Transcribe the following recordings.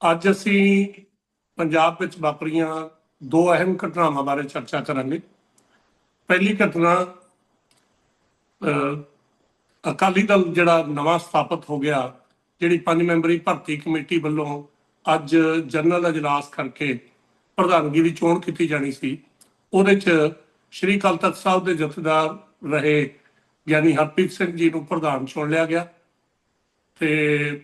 ਅੱਜ ਅਸੀਂ ਪੰਜਾਬ ਵਿੱਚ ਵਾਪਰੀਆਂ ਦੋ ਅਹਿਮ ਘਟਨਾਵਾਂ ਬਾਰੇ ਚਰਚਾ ਕਰਾਂਗੇ। ਪਹਿਲੀ ਘਟਨਾ ਅਕਾਲੀ ਦਲ ਜਿਹੜਾ ਨਵਾਂ ਸਥਾਪਿਤ ਹੋ ਗਿਆ, ਜਿਹੜੀ ਪੰਜ ਮੈਂਬਰੀ ਭਰਤੀ ਕਮੇਟੀ ਵੱਲੋਂ ਅੱਜ ਜਨਰਲ ਅਜਲਾਸ ਕਰਕੇ ਪ੍ਰਧਾਨਗੀ ਦੀ ਚੋਣ ਕੀਤੀ ਜਾਣੀ ਸੀ। ਉਹਦੇ 'ਚ ਸ਼੍ਰੀ ਅਕਾਲ ਤਖਤ ਸਾਹਿਬ ਦੇ ਜਥੇਦਾਰ ਰਹੇ ਗਿਆਨੀ ਹਰਪ੍ਰੀਤ ਸਿੰਘ ਜੀ ਨੂੰ ਪ੍ਰਧਾਨ ਚੁਣ ਲਿਆ ਗਿਆ। ਤੇ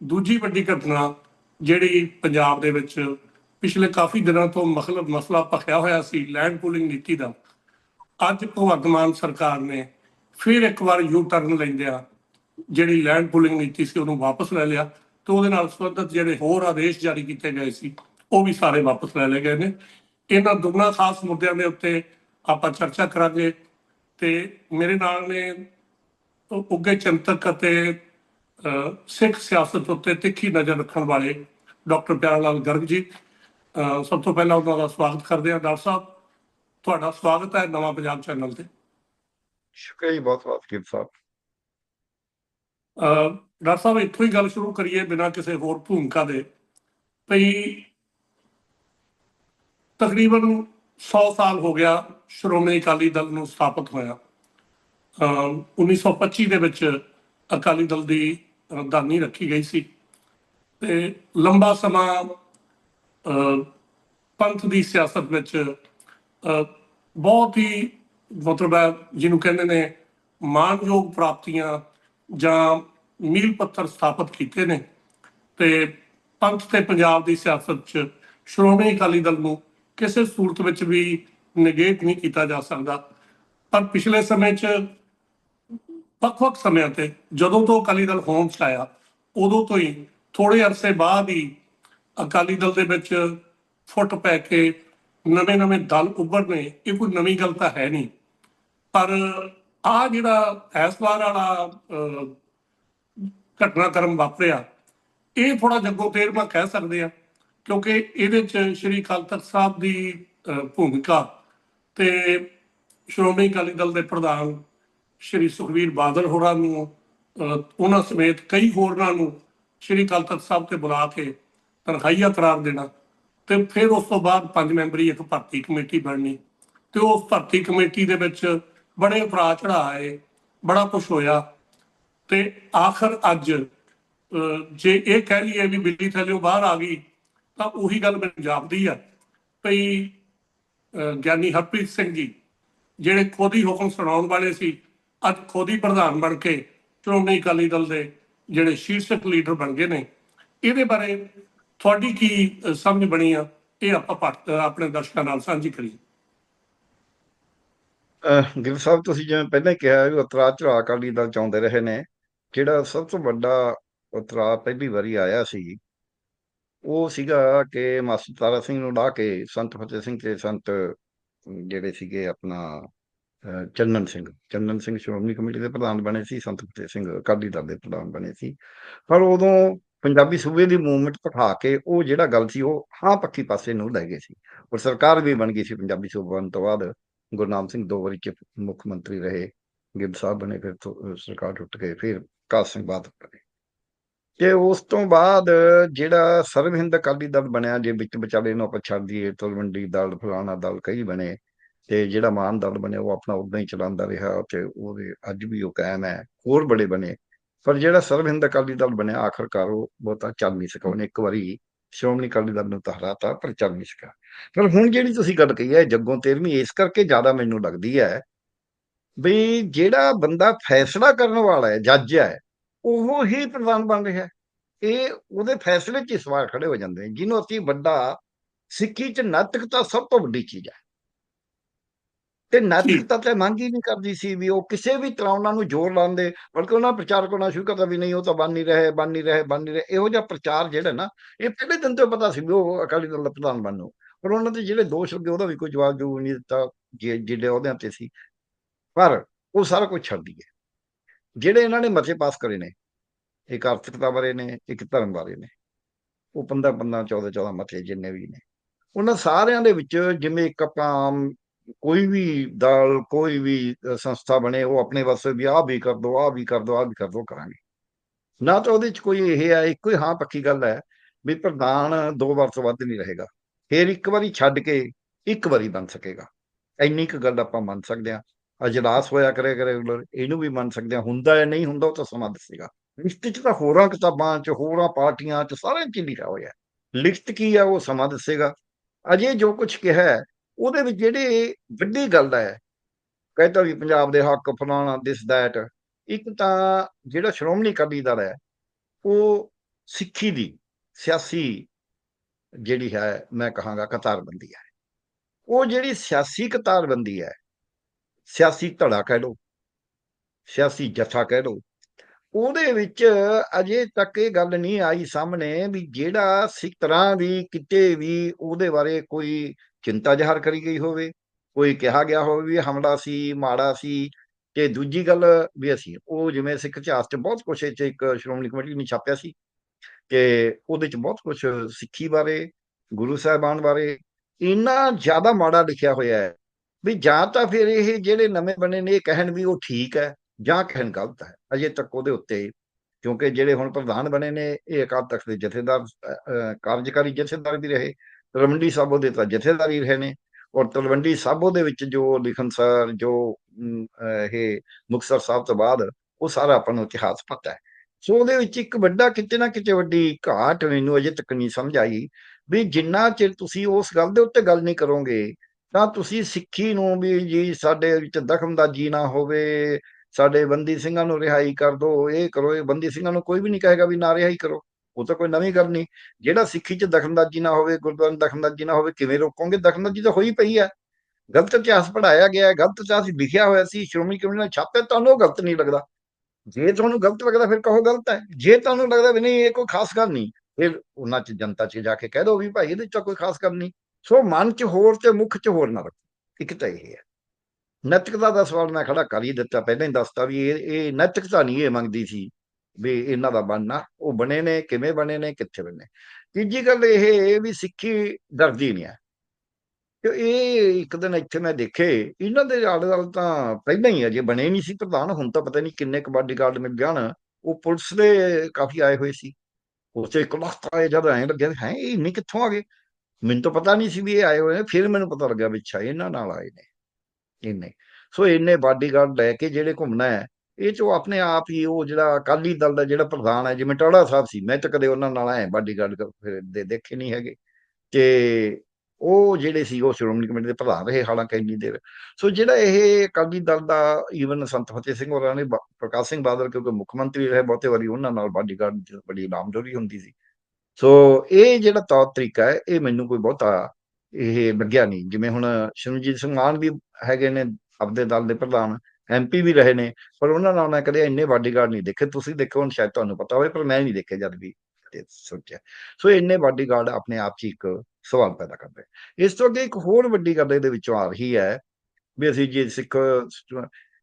ਦੂਜੀ ਵੱਡੀ ਘਟਨਾ ਜਿਹੜੀ ਪੰਜਾਬ ਦੇ ਵਿੱਚ ਪਿਛਲੇ ਕਾਫੀ ਦਿਨਾਂ ਤੋਂ ਮਸਲਾ ਮਸਲਾ ਭਖਿਆ ਹੋਇਆ ਸੀ ਲੈਂਡ ਪੂਲਿੰਗ ਨੀਤੀ ਦਾ। ਅੱਜ ਭਗਵੰਤ ਮਾਨ ਸਰਕਾਰ ਨੇ ਫਿਰ ਇੱਕ ਵਾਰ ਯੂ ਟਰਨ ਲੈਂਦਿਆਂ ਜਿਹੜੀ ਲੈਂਡ ਪੂਲਿੰਗ ਨੀਤੀ ਸੀ, ਉਹਨੂੰ ਵਾਪਸ ਲੈ ਲਿਆ ਤੇ ਉਹਦੇ ਨਾਲ ਸੰਬੰਧਿਤ ਜਿਹੜੇ ਹੋਰ ਆਦੇਸ਼ ਜਾਰੀ ਕੀਤੇ ਗਏ ਸੀ, ਉਹ ਵੀ ਸਾਰੇ ਵਾਪਸ ਲੈ ਲਏ ਗਏ ਨੇ। ਇਹਨਾਂ ਦੋਨਾਂ ਖਾਸ ਮੁੱਦਿਆਂ ਦੇ ਉੱਤੇ ਆਪਾਂ ਚਰਚਾ ਕਰਾਂਗੇ ਤੇ ਮੇਰੇ ਨਾਲ ਨੇ ਉ- ਉੱਘੇ ਚਿੰਤਕ ਅਤੇ ਸਿੱਖ ਸਿਆਸਤ ਉੱਤੇ ਤਿੱਖੀ ਨਜ਼ਰ ਰੱਖਣ ਵਾਲੇ ਡਾਕਟਰ ਪਿਆਰਾ ਲਾਲ ਗਰਗ ਜੀ ਸਭ ਤੋਂ ਪਹਿਲਾਂ ਉਹਨਾਂ ਦਾ ਸਵਾਗਤ ਕਰਦੇ ਹਾਂ। ਡਾਕਟਰ ਸਾਹਿਬ ਤੁਹਾਡਾ ਸਵਾਗਤ ਹੈ ਨਵਾਂ ਪੰਜਾਬ ਚੈਨਲ ਤੇ। ਸ਼ੁਕਰੀਆ ਬਹੁਤ ਬਹੁਤ ਕਿਰਤ ਸਾਹਿਬ। ਡਾਕਟਰ ਸਾਹਿਬ ਇੱਥੋਂ ਹੀ ਗੱਲ ਸ਼ੁਰੂ ਕਰੀਏ ਬਿਨਾਂ ਕਿਸੇ ਹੋਰ ਭੂਮਿਕਾ ਦੇ। ਭਈ ਤਕਰੀਬਨ 100 ਸਾਲ ਹੋ ਗਿਆ ਸ਼੍ਰੋਮਣੀ ਅਕਾਲੀ ਦਲ ਨੂੰ ਸਥਾਪਿਤ ਹੋਇਆ। ਅਹ 1925 ਦੇ ਵਿੱਚ ਅਕਾਲੀ ਦਲ ਦੀ ਰਾਜਧਾਨੀ ਰੱਖੀ ਗਈ ਸੀ। ਤੇ ਲੰਬਾ ਸਮਾਂ ਪੰਥ ਦੀ ਸਿਆਸਤ ਵਿੱਚ ਬਹੁਤ ਹੀ ਮਤਲਬ ਜਿਹਨੂੰ ਕਹਿੰਦੇ ਨੇ ਮਾਨਯੋਗ ਪ੍ਰਾਪਤੀਆਂ ਜਾਂ ਮੀਲ ਪੱਥਰ ਸਥਾਪਿਤ ਕੀਤੇ ਨੇ। ਤੇ ਪੰਥ ਤੇ ਪੰਜਾਬ ਦੀ ਸਿਆਸਤ 'ਚ ਸ਼੍ਰੋਮਣੀ ਅਕਾਲੀ ਦਲ ਨੂੰ ਕਿਸੇ ਸੂਰਤ ਵਿੱਚ ਵੀ ਨੇਗੇਟ ਨਹੀਂ ਕੀਤਾ ਜਾ ਸਕਦਾ। ਪਰ ਪਿਛਲੇ ਸਮੇਂ 'ਚ ਵੱਖ-ਵੱਖ ਸਮਿਆਂ ਤੇ ਜਦੋਂ ਤੋਂ ਅਕਾਲੀ ਦਲ ਹੋਂਦ 'ਚ ਆਇਆ ਉਦੋਂ ਤੋਂ ਹੀ ਥੋੜੇ ਅਰਸੇ ਬਾਅਦ ਹੀ ਅਕਾਲੀ ਦਲ ਦੇ ਵਿੱਚ ਫੁੱਟ ਪੈ ਕੇ ਨਵੇਂ-ਨਵੇਂ ਦਲ ਉੱਭਰਨੇ ਇਹ ਕੋਈ ਨਵੀਂ ਗੱਲ ਤਾਂ ਹੈ ਨਹੀਂ। ਪਰ ਆ ਜਿਹੜਾ ਇਸ ਵਾਲਾ ਘਟਨਾਕ੍ਰਮ ਵਾਪਰਿਆ ਇਹ ਥੋੜਾ ਜੱਗੋ ਤੇਰਵਾਂ ਕਹਿ ਸਕਦੇ ਆ ਕਿਉਂਕਿ ਇਹਦੇ ਚ ਸ਼੍ਰੀ ਅਕਾਲ ਤਖਤ ਸਾਹਿਬ ਦੀ ਅਹ, ਭੂਮਿਕਾ ਤੇ ਸ਼੍ਰੋਮਣੀ ਅਕਾਲੀ ਦਲ ਦੇ ਪ੍ਰਧਾਨ ਸ਼੍ਰੀ ਸੁਖਵੀਰ ਬਾਦਲ ਹੋਰਾਂ ਨੂੰ ਅਹ, ਉਹਨਾਂ ਸਮੇਤ ਕਈ ਹੋਰਨਾਂ ਨੂੰ ਸ਼੍ਰੀ ਅਕਾਲ ਤਖਤ ਸਾਹਿਬ ਤੇ ਬੁਲਾ ਕੇ ਤਨਖਾਹੀਆ ਕਰਾਰ ਦੇਣਾ ਤੇ ਫਿਰ ਉਸ ਤੋਂ ਬਾਅਦ ਪੰਜ ਮੈਂਬਰੀ ਇੱਕ ਭਰਤੀ ਕਮੇਟੀ ਬਣਨੀ ਤੇ ਉਸ ਭਰਤੀ ਕਮੇਟੀ ਦੇ ਵਿੱਚ ਬੜੇ ਉਪਰਾ ਚੜਾਏ ਬੜਾ ਕੁਝ ਹੋਇਆ ਤੇ ਆਖਰ ਅੱਜ ਅਹ, ਜੇ ਇਹ ਕਹਿ ਲਈਏ ਵੀ ਬਿੱਲੀ ਥੱਲੇੋਂ ਬਾਹਰ ਆ ਗਈ ਤਾਂ ਉਹੀ ਗੱਲ ਮੈਨੂੰ ਜਾਪਦੀ ਆ ਭਈ ਅਹ, ਗਿਆਨੀ ਹਰਪ੍ਰੀਤ ਸਿੰਘ ਜੀ ਜਿਹੜੇ ਖੁਦ ਹੀ ਹੁਕਮ ਸੁਣਾਉਣ ਵਾਲੇ ਸੀ ਅੱਜ ਖੁਦ ਹੀ ਪ੍ਰਧਾਨ ਬਣ ਕੇ ਸ਼੍ਰੋਮਣੀ ਅਕਾਲੀ ਦਲ ਦੇ ਜਿਹੜੇ ਸ਼ੀਰਸ਼ਕ ਲੀਡਰ ਬਣ ਗਏ ਨੇ। ਇਹਦੇ ਬਾਰੇ ਤੁਹਾਡੀ ਕੀ ਸਮਝ ਬਣੀ ਆ? ਇਹ ਆਪਾਂ ਆਪਣੇ ਦਰਸ਼ਕਾਂ ਨਾਲ ਸਾਂਝੀ ਕਰੀਏ। ਗਿਲ ਸਾਹਿਬ, ਤੁਸੀਂ ਜਿਵੇਂ ਪਹਿਲਾਂ ਕਿਹਾ ਵੀ ਉਤਰਾ ਚੜਾ ਅਕਾਲੀ ਦਲ ਚਾਹੁੰਦੇ ਰਹੇ ਨੇ, ਜਿਹੜਾ ਸਭ ਤੋਂ ਵੱਡਾ ਉਤਰਾ ਪਹਿਲੀ ਵਾਰੀ ਆਇਆ ਸੀ, ਉਹ ਸੀਗਾ ਕਿ ਮਾਸਟਰ ਤਾਰਾ ਸਿੰਘ ਨੂੰ ਲਾ ਕੇ ਸੰਤ ਫਤਿਹ ਸਿੰਘ ਤੇ ਸੰਤ ਜਿਹੜੇ ਸੀਗੇ ਆਪਣਾ ਚੰਨਨ ਸਿੰਘ। ਚੰਨਨ ਸਿੰਘ ਸ਼੍ਰੋਮਣੀ ਕਮੇਟੀ ਦੇ ਪ੍ਰਧਾਨ ਬਣੇ ਸੀ, ਸੰਤ ਫਤਿਹ ਸਿੰਘ ਅਕਾਲੀ ਦਲ ਦੇ ਪ੍ਰਧਾਨ ਬਣੇ ਸੀ। ਪਰ ਉਦੋਂ ਪੰਜਾਬੀ ਸੂਬੇ ਦੀ ਮੂਵਮੈਂਟ ਪਠਾ ਕੇ ਉਹ ਜਿਹੜਾ ਗੱਲ ਸੀ, ਉਹ ਹਾਂ ਪੱਕੀ ਪਾਸੇ ਨੂੰ ਲੈ ਗਏ ਸੀ। ਔਰ ਸਰਕਾਰ ਵੀ ਬਣ ਗਈ ਸੀ ਪੰਜਾਬੀ ਸੂਬਾ ਬਣਨ ਤੋਂ ਬਾਅਦ। ਗੁਰਨਾਮ ਸਿੰਘ ਦੋ ਵਾਰੀ ਚਿਫ ਮੁੱਖ ਮੰਤਰੀ ਰਹੇ। ਗਿੱਲ ਸਾਹਿਬ ਬਣੇ, ਫਿਰ ਸਰਕਾਰ ਟੁੱਟ ਗਈ ਫਿਰ ਕਾਸ ਸਿੰਘ ਬਾਦਲ ਬਣੇ। ਤੇ ਉਸ ਤੋਂ ਬਾਅਦ ਜਿਹੜਾ ਸਰਵ ਹਿੰਦ ਅਕਾਲੀ ਦਲ ਬਣਿਆ, ਜੇ ਵਿੱਚ ਵਿਚਾਲੇ ਨੂੰ ਆਪਾਂ ਛੱਡ ਦਈਏ, ਤਲਵੰਡੀ ਦਲ, ਫਲਾਣਾ ਦਲ, ਕਈ ਬਣੇ। ਤੇ ਜਿਹੜਾ ਮਾਨ ਦਲ ਬਣਿਆ ਉਹ ਆਪਣਾ ਉਦਾਂ ਹੀ ਚਲਾਉਂਦਾ ਰਿਹਾ ਤੇ ਉਹਦੇ ਅੱਜ ਵੀ ਉਹ ਕਾਇਮ ਹੈ, ਹੋਰ ਬੜੇ ਬਣੇ। ਪਰ ਜਿਹੜਾ ਸਰਵ ਹਿੰਦ ਅਕਾਲੀ ਦਲ ਬਣਿਆ ਆਖਰਕਾਰ ਉਹ ਬਹੁਤਾ ਚੱਲ ਨਹੀਂ ਸਕਾ ਉਹਨੇ ਇੱਕ ਵਾਰੀ ਸ਼੍ਰੋਮਣੀ ਅਕਾਲੀ ਦਲ ਨੂੰ ਤਾਂ ਹਰਾਤਾ ਪਰ ਚੱਲ ਨਹੀਂ ਸਕਿਆ। ਪਰ ਹੁਣ ਜਿਹੜੀ ਤੁਸੀਂ ਗੱਲ ਕਹੀ ਹੈ ਜੱਗੋਂ ਤੇਰਵੀਂ, ਇਸ ਕਰਕੇ ਜ਼ਿਆਦਾ ਮੈਨੂੰ ਲੱਗਦੀ ਹੈ ਵੀ ਜਿਹੜਾ ਬੰਦਾ ਫੈਸਲਾ ਕਰਨ ਵਾਲਾ ਹੈ, ਜੱਜ ਹੈ, ਉਹ ਹੀ ਪ੍ਰਧਾਨ ਬਣ ਰਿਹਾ ਇਹ ਉਹਦੇ ਫੈਸਲੇ 'ਚ ਹੀ ਸਵਾਲ ਖੜੇ ਹੋ ਜਾਂਦੇ ਨੇ। ਜਿਹਨੂੰ ਅਸੀਂ ਵੱਡਾ ਸਿੱਖੀ 'ਚ ਨੈਤਿਕਤਾ ਸਭ ਤੋਂ ਵੱਡੀ ਚੀਜ਼ ਹੈ। ਤੇ ਨੈਤਿਕਤਾ ਤੇ ਮੰਗ ਹੀ ਨਹੀਂ ਕਰਦੀ ਸੀ ਵੀ ਉਹ ਕਿਸੇ ਵੀ ਤਰ੍ਹਾਂ ਉਹਨਾਂ ਨੂੰ ਜ਼ੋਰ ਲਾਉਂਦੇ ਬਲਕਿ ਉਹਨਾਂ ਪ੍ਰਚਾਰ ਕਰਨਾ ਸ਼ੁਰੂ ਕਰਤਾ ਵੀ ਨਹੀਂ ਉਹ ਤਾਂ ਬਣ ਨਹੀਂ ਰਹੇ ਬਣ ਨਹੀਂ ਰਹੇ ਬਣ ਨਹੀਂ ਰਹੇ। ਇਹੋ ਜਿਹਾ ਪ੍ਰਚਾਰ ਜਿਹੜਾ ਨਾ ਇਹ ਪਹਿਲੇ ਦਿਨ ਤੋਂ ਪਤਾ ਸੀ ਵੀ ਉਹ ਅਕਾਲੀ ਦਲ ਦਾ ਪ੍ਰਧਾਨ ਬਣਨੋਂ ਪਰ ਉਹਨਾਂ ਦੇ ਜਿਹੜੇ ਦੋਸ਼ ਲੱਗੇ ਉਹਦਾ ਵੀ ਕੋਈ ਜਵਾਬ ਜੂ ਨਹੀਂ ਦਿੱਤਾ ਜਿਹੜੇ ਉਹਦਿਆਂ ਤੇ ਸੀ। ਪਰ ਉਹ ਸਾਰਾ ਕੁਝ ਛੱਡ ਦਈਏ ਜਿਹੜੇ ਇਹਨਾਂ ਨੇ ਮਤੇ ਪਾਸ ਕਰੇ ਨੇ ਇੱਕ ਆਰਥਿਕਤਾ ਬਾਰੇ ਨੇ ਇੱਕ ਧਰਮ ਬਾਰੇ ਨੇ ਉਹ 15 15 14 14 ਮਤੇ ਜਿੰਨੇ ਵੀ ਨੇ। ਉਹਨਾਂ ਸਾਰਿਆਂ ਦੇ ਵਿੱਚ ਜਿਵੇਂ ਇੱਕ ਆਪਾਂ ਕੋਈ ਵੀ ਦਲ, ਕੋਈ ਵੀ ਸੰਸਥਾ ਬਣੇ, ਉਹ ਆਪਣੇ ਵਾਸਤੇ ਵੀ ਆਹ ਵੀ ਕਰ ਦੋ, ਆਹ ਵੀ ਕਰ ਦੋ, ਆਹ ਵੀ ਕਰ ਦੋ ਕਰਾਂਗੇ। ਨਾ ਤਾਂ ਉਹਦੇ ਚ ਕੋਈ ਇਹ ਹੈ, ਇੱਕੋ ਹੀ ਹਾਂ ਪੱਕੀ ਗੱਲ ਹੈ ਵੀ ਪ੍ਰਧਾਨ ਦੋ ਵਾਰ ਤੋਂ ਵੱਧ ਨਹੀਂ ਰਹੇਗਾ। ਫਿਰ ਇੱਕ ਵਾਰੀ ਛੱਡ ਕੇ ਇੱਕ ਵਾਰੀ ਬਣ ਸਕੇਗਾ। ਇੰਨੀ ਕੁ ਗੱਲ ਆਪਾਂ ਮੰਨ ਸਕਦੇ ਹਾਂ। ਅਜਲਾਸ ਹੋਇਆ ਕਰੇਗਾ ਰੈਗੂਲਰ, ਇਹਨੂੰ ਵੀ ਮੰਨ ਸਕਦੇ ਹਾਂ। ਹੁੰਦਾ ਹੈ, ਨਹੀਂ ਹੁੰਦਾ, ਉਹ ਤਾਂ ਸਮਾਂ ਦੱਸੇਗਾ। ਲਿਖਤ 'ਚ ਤਾਂ ਹੋਰਾਂ ਕਿਤਾਬਾਂ 'ਚ, ਹੋਰਾਂ ਪਾਰਟੀਆਂ 'ਚ ਸਾਰਿਆਂ 'ਚ ਹੀ ਲਿਖਿਆ ਹੋਇਆ ਲਿਖਤ ਕੀ ਹੈ, ਉਹ ਸਮਾਂ ਦੱਸੇਗਾ। ਅਜੇ ਜੋ ਕੁਝ ਕਿਹਾ ਉਹਦੇ ਵਿੱਚ ਜਿਹੜੇ ਵੱਡੀ ਗੱਲ ਹੈ ਕਹਿੰਦਾ ਵੀ ਪੰਜਾਬ ਦੇ ਹੱਕ ਫਲਾਣਾ ਦਿਸ ਦੈਟ ਇੱਕ ਤਾਂ ਜਿਹੜਾ ਸ਼੍ਰੋਮਣੀ ਅਕਾਲੀ ਦਲ ਹੈ, ਉਹ ਸਿੱਖੀ ਦੀ, ਸਿਆਸੀ ਜਿਹੜੀ ਹੈ, ਮੈਂ ਕਹਾਂਗਾ ਕਤਾਰਬੰਦੀ ਹੈ। ਉਹ ਜਿਹੜੀ ਸਿਆਸੀ ਕਤਾਰਬੰਦੀ ਹੈ, ਸਿਆਸੀ ਧੜਾ ਕਹਿ ਲਓ, ਸਿਆਸੀ ਜਥਾ ਕਹਿ ਲਓ, ਉਹਦੇ ਵਿੱਚ ਅਜੇ ਤੱਕ ਇਹ ਗੱਲ ਨਹੀਂ ਆਈ ਸਾਹਮਣੇ ਵੀ ਜਿਹੜਾ ਸਿੱਖ ਤਰ੍ਹਾਂ ਵੀ ਕਿਤੇ ਵੀ ਉਹਦੇ ਬਾਰੇ ਕੋਈ ਚਿੰਤਾ ਜ਼ਾਹਰ ਕਰੀ ਗਈ ਹੋਵੇ ਕੋਈ ਕਿਹਾ ਗਿਆ ਹੋਵੇ ਵੀ ਹਮਲਾ ਸੀ ਮਾੜਾ ਸੀ ਤੇ ਦੂਜੀ ਗੱਲ ਵੀ ਅਸੀਂ ਉਹ ਜਿਵੇਂ ਸਿੱਖ ਇਤਿਹਾਸ 'ਚ ਬਹੁਤ ਕੁਛ ਇੱਥੇ ਇੱਕ ਸ਼੍ਰੋਮਣੀ ਕਮੇਟੀ ਨੇ ਛਾਪਿਆ ਸੀ ਕਿ ਉਹਦੇ 'ਚ ਬਹੁਤ ਕੁਛ ਸਿੱਖੀ ਬਾਰੇ ਗੁਰੂ ਸਾਹਿਬਾਨ ਬਾਰੇ ਇੰਨਾ ਜ਼ਿਆਦਾ ਮਾੜਾ ਲਿਖਿਆ ਹੋਇਆ ਹੈ ਵੀ ਜਾਂ ਤਾਂ ਫਿਰ ਇਹ ਜਿਹੜੇ ਨਵੇਂ ਬਣੇ ਨੇ ਇਹ ਕਹਿਣ ਵੀ ਉਹ ਠੀਕ ਹੈ ਜਾਂ ਕਹਿਣ ਗਲਤ ਹੈ ਅਜੇ ਤੱਕ ਉਹਦੇ ਉੱਤੇ ਕਿਉਂਕਿ ਜਿਹੜੇ ਹੁਣ ਪ੍ਰਧਾਨ ਬਣੇ ਨੇ ਇਹ ਅਕਾਲ ਤਖਤ ਦੇ ਜਥੇਦਾਰ ਅ, ਕਾਰਜਕਾਰੀ ਜਥੇਦਾਰ ਵੀ ਰਹੇ ਤਲਵੰਡੀ ਸਾਬੋ ਦੇ ਤਾਂ ਜਥੇਦਾਰ ਹੀ ਰਹੇ ਨੇ ਔਰ ਤਲਵੰਡੀ ਸਾਬੋ ਦੇ ਵਿੱਚ ਜੋ ਲਿਖਣਸਾਰ ਜੋ ਇਹ ਮੁਕਤਸਰ ਸਾਹਿਬ ਤੋਂ ਬਾਅਦ ਉਹ ਸਾਰਾ ਆਪਾਂ ਨੂੰ ਇਤਿਹਾਸ ਪਤਾ ਹੈ। ਸੋ ਉਹਦੇ ਵਿੱਚ ਇੱਕ ਵੱਡਾ ਕਿਤੇ ਨਾ ਕਿਤੇ ਵੱਡੀ ਘਾਟ ਮੈਨੂੰ ਅਜੇ ਤੱਕ ਨਹੀਂ ਸਮਝ ਆਈ ਵੀ ਜਿੰਨਾ ਚਿਰ ਤੁਸੀਂ ਉਸ ਗੱਲ ਦੇ ਉੱਤੇ ਗੱਲ ਨਹੀਂ ਕਰੋਗੇ ਤਾਂ ਤੁਸੀਂ ਸਿੱਖੀ ਨੂੰ ਵੀ ਜੀ ਸਾਡੇ ਵਿੱਚ ਦਖਲਅੰਦਾਜ਼ੀ ਨਾ ਹੋਵੇ, ਸਾਡੇ ਬੰਦੀ ਸਿੰਘਾਂ ਨੂੰ ਰਿਹਾਈ ਕਰ ਦਿਓ ਇਹ ਕਰੋ, ਇਹ ਬੰਦੀ ਸਿੰਘਾਂ ਨੂੰ ਕੋਈ ਵੀ ਨਹੀਂ ਕਹੇਗਾ ਵੀ ਨਾ ਰਿਹਾਈ ਕਰੋ। ਉਹ ਤਾਂ ਕੋਈ ਨਵੀਂ ਗੱਲ ਨਹੀਂ। ਜਿਹੜਾ ਸਿੱਖੀ 'ਚ ਦਖਲਅੰਦਾਜ਼ੀ ਨਾ ਹੋਵੇ, ਗੁਰਦੁਆਰਾ 'ਚ ਦਖਲਅੰਦਾਜ਼ੀ ਨਾ ਹੋਵੇ, ਕਿਵੇਂ ਰੋਕੋਗੇ? ਦਖਲਅੰਦਾਜ਼ੀ ਤਾਂ ਹੋਈ ਪਈ ਹੈ। ਗਲਤ ਇਤਿਹਾਸ ਪੜਾਇਆ ਗਿਆ ਹੈ, ਗਲਤ ਇਤਿਹਾਸ ਲਿਖਿਆ ਹੋਇਆ ਸੀ, ਸ਼੍ਰੋਮਣੀ ਕਮੇਟੀ ਨੇ ਛਾਪਿਆ, ਤੁਹਾਨੂੰ ਉਹ ਗਲਤ ਨਹੀਂ ਲੱਗਦਾ। ਜੇ ਤੁਹਾਨੂੰ ਗਲਤ ਲੱਗਦਾ, ਫਿਰ ਕਹੋ ਗਲਤ ਹੈ। ਜੇ ਤੁਹਾਨੂੰ ਲੱਗਦਾ ਵੀ ਨਹੀਂ, ਇਹ ਕੋਈ ਖਾਸ ਗੱਲ ਨਹੀਂ, ਫਿਰ ਉਹਨਾਂ 'ਚ ਜਨਤਾ 'ਚ ਜਾ ਕੇ ਕਹਿ ਦਿਓ ਵੀ ਭਾਈ ਇਹਦੇ 'ਚ ਤਾਂ ਕੋਈ ਖਾਸ ਗੱਲ ਨਹੀਂ। ਸੋ ਮਨ 'ਚ ਹੋਰ ਤੇ ਮੁਖ 'ਚ ਹੋਰ ਨਾ ਰੱਖੋ। ਇੱਕ ਤਾਂ ਇਹ ਹੈ। ਨੈਤਿਕਤਾ ਦਾ ਸਵਾਲ ਮੈਂ ਖੜਾ ਕਰ ਹੀ ਦਿੱਤਾ। ਪਹਿਲਾਂ ਹੀ ਦੱਸਤਾ ਵੀ ਇਹ ਇਹ ਨੈਤਿਕਤਾ ਨਹੀਂ ਇਹ ਮੰਗਦੀ ਸੀ। ਵੀ ਇਹਨਾਂ ਦਾ ਬਣਨਾ, ਉਹ ਬਣੇ ਨੇ, ਕਿਵੇਂ ਬਣੇ ਨੇ, ਕਿੱਥੇ ਬਣੇ ਤੀਜੀ ਗੱਲ ਇਹ ਵੀ ਸਿੱਖੀ ਡਰਦੀ ਨਹੀਂ ਹੈ। ਤੇ ਇਹ ਇੱਕ ਦਿਨ ਇੱਥੇ ਮੈਂ ਦੇਖੇ, ਇਹਨਾਂ ਦੇ ਆਲੇ ਦੁਆਲੇ ਤਾਂ ਪਹਿਲਾਂ ਹੀ ਅਜੇ ਬਣੇ ਨਹੀਂ ਸੀ ਪ੍ਰਧਾਨ, ਹੁਣ ਤਾਂ ਪਤਾ ਨਹੀਂ ਕਿੰਨੇ ਕੁ ਬਾਡੀਗਾਰਡ ਮਿਲ ਜਾਣ। ਉਹ ਪੁਲਿਸ ਦੇ ਕਾਫੀ ਆਏ ਹੋਏ ਸੀ। ਉਸੇ ਇੱਕ ਲੱਖ ਆਏ, ਜਦ ਐਂ ਲੱਗਿਆ ਹੈ, ਇਹ ਇੰਨੇ ਕਿੱਥੋਂ ਆ ਗਏ? ਮੈਨੂੰ ਤਾਂ ਪਤਾ ਨਹੀਂ ਸੀ ਵੀ ਇਹ ਆਏ ਹੋਏ ਨੇ, ਫਿਰ ਮੈਨੂੰ ਪਤਾ ਲੱਗਾ ਵੀ ਅੱਛਾ, ਇਹਨਾਂ ਨਾਲ ਆਏ ਨੇ। ਇੰਨੇ। ਸੋ ਇੰਨੇ ਬਾਡੀਗਾਰਡ ਲੈ ਕੇ ਜਿਹੜੇ ਘੁੰਮਣਾ ਹੈ ਇਹ ਚੋਂ ਆਪਣੇ ਆਪ ਹੀ ਉਹ ਜਿਹੜਾ ਅਕਾਲੀ ਦਲ ਦਾ ਜਿਹੜਾ ਪ੍ਰਧਾਨ ਹੈ, ਜਿਵੇਂ ਟੌੜਾ ਸਾਹਿਬ ਸੀ, ਮੈਂ ਤਾਂ ਕਦੇ ਉਹਨਾਂ ਨਾਲ ਐ ਬਾਡੀਗਾਰਡ ਫਿਰ ਦੇ ਦੇਖੇ ਨਹੀਂ ਹੈਗੇ। ਤੇ ਉਹ ਜਿਹੜੇ ਸੀ, ਉਹ ਸ਼੍ਰੋਮਣੀ ਕਮੇਟੀ ਦੇ ਪ੍ਰਧਾਨ ਰਹੇ, ਹਾਲਾਂਕਿ ਇੰਨੀ ਦੇਰ। ਸੋ ਜਿਹੜਾ ਇਹ ਅਕਾਲੀ ਦਲ ਦਾ ਈਵਨ ਸੰਤ ਫਤਿਹ ਸਿੰਘ ਹੋਰਾਂ ਨੇ ਪ੍ਰਕਾਸ਼ ਸਿੰਘ ਬਾਦਲ ਕਿਉਂਕਿ ਮੁੱਖ ਮੰਤਰੀ ਰਹੇ, ਬਹੁਤੇ ਵਾਰੀ ਉਹਨਾਂ ਨਾਲ ਬਾਡੀਗਾਰਡ ਦੀ ਬੜੀ ਨਾਮਜ਼ੋਰੀ ਹੁੰਦੀ ਸੀ। ਸੋ ਇਹ ਜਿਹੜਾ ਤੌਰ ਤਰੀਕਾ ਹੈ, ਇਹ ਮੈਨੂੰ ਕੋਈ ਬਹੁਤਾ ਇਹ ਲੱਗਿਆ ਨਹੀਂ। ਜਿਵੇਂ ਹੁਣ ਸ਼ਰਨਜੀਤ ਸਿੰਘ ਮਾਨ ਵੀ ਹੈਗੇ ਨੇ, ਆਪਦੇ ਦਲ ਦੇ ਪ੍ਰਧਾਨ। ਐਮਪੀ ਵੀ ਰਹੇ ਨੇ, ਪਰ ਉਹਨਾਂ ਨਾਲ ਮੈਂ ਕਦੇ ਇੰਨੇ ਬਾਡੀਗਾਰਡ ਨਹੀਂ ਦੇਖੇ। ਤੁਸੀਂ ਦੇਖੋ, ਹੁਣ ਸ਼ਾਇਦ ਤੁਹਾਨੂੰ ਪਤਾ ਹੋਵੇ, ਪਰ ਮੈਂ ਨਹੀਂ ਦੇਖੇ ਜਦ ਵੀ ਤੇ ਸੋਚਿਆ। ਸੋ ਇੰਨੇ ਬਾਡੀਗਾਰਡ ਆਪਣੇ ਆਪ 'ਚ ਇੱਕ ਸਵਾਲ ਪੈਦਾ ਕਰਦੇ ਇਸ ਤੋਂ ਅੱਗੇ ਇੱਕ ਹੋਰ ਵੱਡੀ ਗੱਲ ਇਹਦੇ ਵਿੱਚੋਂ ਆ ਰਹੀ ਹੈ ਵੀ ਅਸੀਂ ਜੇ ਸਿੱਖ,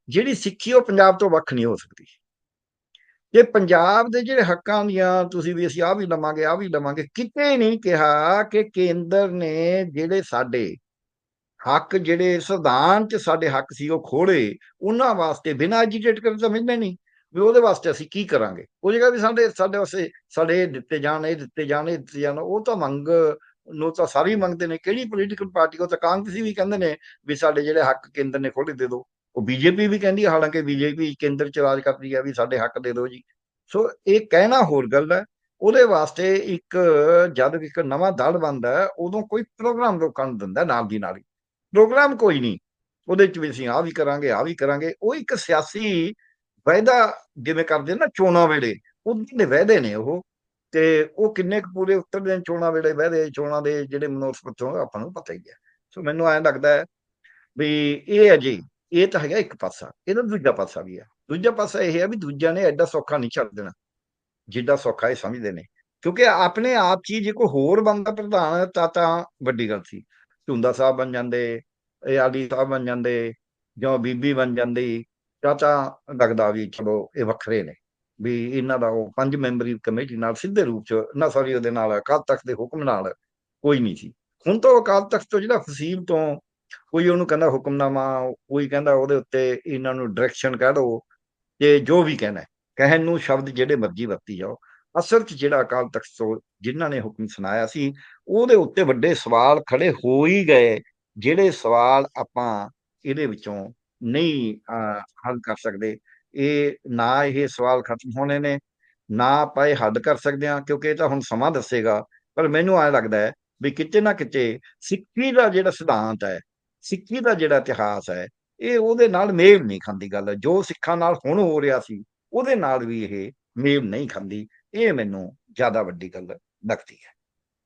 ਜਿਹੜੀ ਸਿੱਖੀ ਉਹ ਪੰਜਾਬ ਤੋਂ ਵੱਖ ਨਹੀਂ ਹੋ ਸਕਦੀ। ਜੇ ਪੰਜਾਬ ਦੇ ਜਿਹੜੇ ਹੱਕਾਂ ਦੀਆਂ ਤੁਸੀਂ ਵੀ ਅਸੀਂ ਆ ਵੀ ਲਵਾਂਗੇ ਆ ਵੀ ਲਵਾਂਗੇ, ਕਿਤੇ ਨਹੀਂ ਕਿਹਾ ਕਿ ਕੇਂਦਰ ਨੇ ਜਿਹੜੇ ਸਾਡੇ ਹੱਕ ਜਿਹੜੇ ਸੰਵਿਧਾਨ 'ਚ ਸਾਡੇ ਹੱਕ ਸੀ ਉਹ ਖੋੜੇ ਉਹਨਾਂ ਵਾਸਤੇ ਬਿਨਾਂ ਐਜੀਟੇਟ ਕਰਨ ਸਮਝਦੇ ਨਹੀਂ, ਵੀ ਉਹਦੇ ਵਾਸਤੇ ਅਸੀਂ ਕੀ ਕਰਾਂਗੇ? ਉਹ ਜਗ੍ਹਾ ਵੀ ਸਾਡੇ ਸਾਡੇ ਵਾਸਤੇ ਸਾਡੇ ਇਹ ਦਿੱਤੇ ਜਾਣ, ਇਹ ਦਿੱਤੇ ਜਾਣ, ਇਹ ਦਿੱਤੇ ਜਾਣ, ਉਹ ਤਾਂ ਮੰਗ, ਨੂੰ ਤਾਂ ਸਾਰੇ ਮੰਗਦੇ ਨੇ, ਕਿਹੜੀ ਪੋਲੀਟੀਕਲ ਪਾਰਟੀ ਉਹ ਤਾਂ ਕਾਂਗਰਸੀ ਵੀ ਕਹਿੰਦੇ ਨੇ ਵੀ ਸਾਡੇ ਜਿਹੜੇ ਹੱਕ ਕੇਂਦਰ ਨੇ ਖੋਲੇ ਦੇ ਦਿਓ ਉਹ ਬੀਜੇਪੀ ਵੀ ਕਹਿੰਦੀ ਹੈ ਹਾਲਾਂਕਿ ਬੀਜੇਪੀ ਕੇਂਦਰ ਚ ਰਾਜ ਕਰਦੀ ਹੈ ਵੀ ਸਾਡੇ ਹੱਕ ਦੇ ਦਿਓ ਜੀ। ਸੋ ਇਹ ਕਹਿਣਾ ਹੋਰ ਗੱਲ ਹੈ, ਉਹਦੇ ਵਾਸਤੇ ਇੱਕ, ਜਦ ਇੱਕ ਨਵਾਂ ਦਲ ਬਣਦਾ ਉਦੋਂ ਕੋਈ ਪ੍ਰੋਗਰਾਮ ਲੋਕਾਂ ਨੂੰ ਦਿੰਦਾ ਨਾਲ ਦੀ ਨਾਲ ਹੀ। ਪ੍ਰੋਗਰਾਮ ਕੋਈ ਨਹੀਂ। ਉਹਦੇ ਚ ਵੀ ਅਸੀਂ ਆ ਵੀ ਕਰਾਂਗੇ ਆ ਵੀ ਕਰਾਂਗੇ। ਉਹ ਇੱਕ ਸਿਆਸੀ ਵਾਅਦਾ ਜਿਵੇਂ ਕਰਦੇ ਨਾ ਚੋਣਾਂ ਵੇਲੇ, ਉਹਦੇ ਦੇ ਵਾਅਦੇ ਨੇ ਉਹ। ਤੇ ਉਹ ਕਿੰਨੇ ਕੁ ਪੂਰੇ ਉਤਰਦੇ ਨੇ ਚੋਣਾਂ ਵੇਲੇ, ਵਾਅਦੇ ਚੋਣਾਂ ਦੇ ਜਿਹੜੇ ਮਨੋਰਥ ਪੱਤਰੋਂ ਆਪਾਂ ਨੂੰ ਪਤਾ ਹੀ ਹੈ। ਸੋ ਮੈਨੂੰ ਐਂ ਲੱਗਦਾ ਹੈ ਵੀ ਇਹ ਹੈ ਜੀ, ਇਹ ਤਾਂ ਹੈਗਾ ਇੱਕ ਪਾਸਾ, ਇਹਦਾ ਦੂਜਾ ਪਾਸਾ ਵੀ ਆ ਦੂਜਾ ਪਾਸਾ ਇਹ ਹੈ ਵੀ ਦੂਜਿਆਂ ਨੇ ਐਡਾ ਸੌਖਾ ਨਹੀਂ ਛੱਡ ਦੇਣਾ, ਜਿੱਡਾ ਸੌਖਾ ਇਹ ਸਮਝਦੇ ਨੇ। ਕਿਉਂਕਿ ਆਪਣੇ ਆਪ 'ਚ ਹੀ ਜੇ ਕੋਈ ਹੋਰ ਬੰਦਾ ਪ੍ਰਧਾਨ ਤਾਂ ਤਾਂ ਵੱਡੀ ਗੱਲ ਸੀ। ਝੁੰਦਾ ਸਾਹਿਬ ਬਣ ਜਾਂਦੇ, ਇਹ ਆਲੀ ਸਾਹਿਬ ਬਣ ਜਾਂਦੇ, ਜਾਂ ਬੀਬੀ ਬਣ ਜਾਂਦੀ ਜਾਂ ਤਾਂ ਲੱਗਦਾ ਵੀ ਚਲੋ ਇਹ ਵੱਖਰੇ ਨੇ, ਵੀ ਇਹਨਾਂ ਦਾ ਉਹ ਪੰਜ ਮੈਂਬਰੀ ਕਮੇਟੀ ਨਾਲ ਸਿੱਧੇ ਰੂਪ 'ਚ ਨਾ ਸਾਰੀ ਉਹਦੇ ਨਾਲ ਅਕਾਲ ਤਖਤ ਦੇ ਹੁਕਮ ਨਾਲ ਕੋਈ ਨਹੀਂ ਸੀ। ਹੁਣ ਤਾਂ ਉਹ ਅਕਾਲ ਤਖਤ ਤੋਂ ਜਿਹੜਾ ਫਸੀਬ ਤੋਂ ਕੋਈ ਉਹਨੂੰ ਕਹਿੰਦਾ ਹੁਕਮਨਾਮਾ, ਕੋਈ ਕਹਿੰਦਾ ਉਹਦੇ ਉੱਤੇ ਇਹਨਾਂ ਨੂੰ ਡਾਇਰੈਕਸ਼ਨ ਕਹਿ ਦੋ, ਤੇ ਜੋ ਵੀ ਕਹਿਣਾ, ਕਹਿਣ ਨੂੰ ਸ਼ਬਦ ਜਿਹੜੇ ਮਰਜ਼ੀ ਵਰਤੀ ਜਾਓ। ਅਸਲ 'ਚ ਜਿਹੜਾ ਅਕਾਲ ਤਖਤ ਤੋਂ ਜਿਨ੍ਹਾਂ ਨੇ ਹੁਕਮ ਸੁਣਾਇਆ ਸੀ, ਉਹਦੇ ਉੱਤੇ ਵੱਡੇ ਸਵਾਲ ਖੜੇ ਹੋ ਹੀ ਗਏ, ਜਿਹੜੇ ਸਵਾਲ ਆਪਾਂ ਇਹਦੇ ਵਿੱਚੋਂ ਨਹੀਂ ਹੱਲ ਕਰ ਸਕਦੇ। ਇਹ ਨਾ ਇਹ ਸਵਾਲ ਖਤਮ ਹੋਣੇ ਨੇ, ਨਾ ਆਪਾਂ ਇਹ ਹੱਲ ਕਰ ਸਕਦੇ ਹਾਂ, ਕਿਉਂਕਿ ਇਹ ਤਾਂ ਹੁਣ ਸਮਾਂ ਦੱਸੇਗਾ। ਪਰ ਮੈਨੂੰ ਐਂ ਲੱਗਦਾ ਹੈ ਵੀ ਕਿਤੇ ਨਾ ਕਿਤੇ ਸਿੱਖੀ ਦਾ ਜਿਹੜਾ ਸਿਧਾਂਤ ਹੈ, ਸਿੱਖੀ ਦਾ ਜਿਹੜਾ ਇਤਿਹਾਸ ਹੈ, ਇਹ ਉਹਦੇ ਨਾਲ ਮੇਲ ਨਹੀਂ ਖਾਂਦੀ ਗੱਲ। ਜੋ ਸਿੱਖਾਂ ਨਾਲ ਹੁਣ ਹੋ ਰਿਹਾ ਸੀ, ਉਹਦੇ ਨਾਲ ਵੀ ਇਹ ਮੇਲ ਨਹੀਂ ਖਾਂਦੀ। ਇਹ ਮੈਨੂੰ ਜ਼ਿਆਦਾ ਵੱਡੀ ਗੱਲ ਲੱਗਦੀ ਹੈ।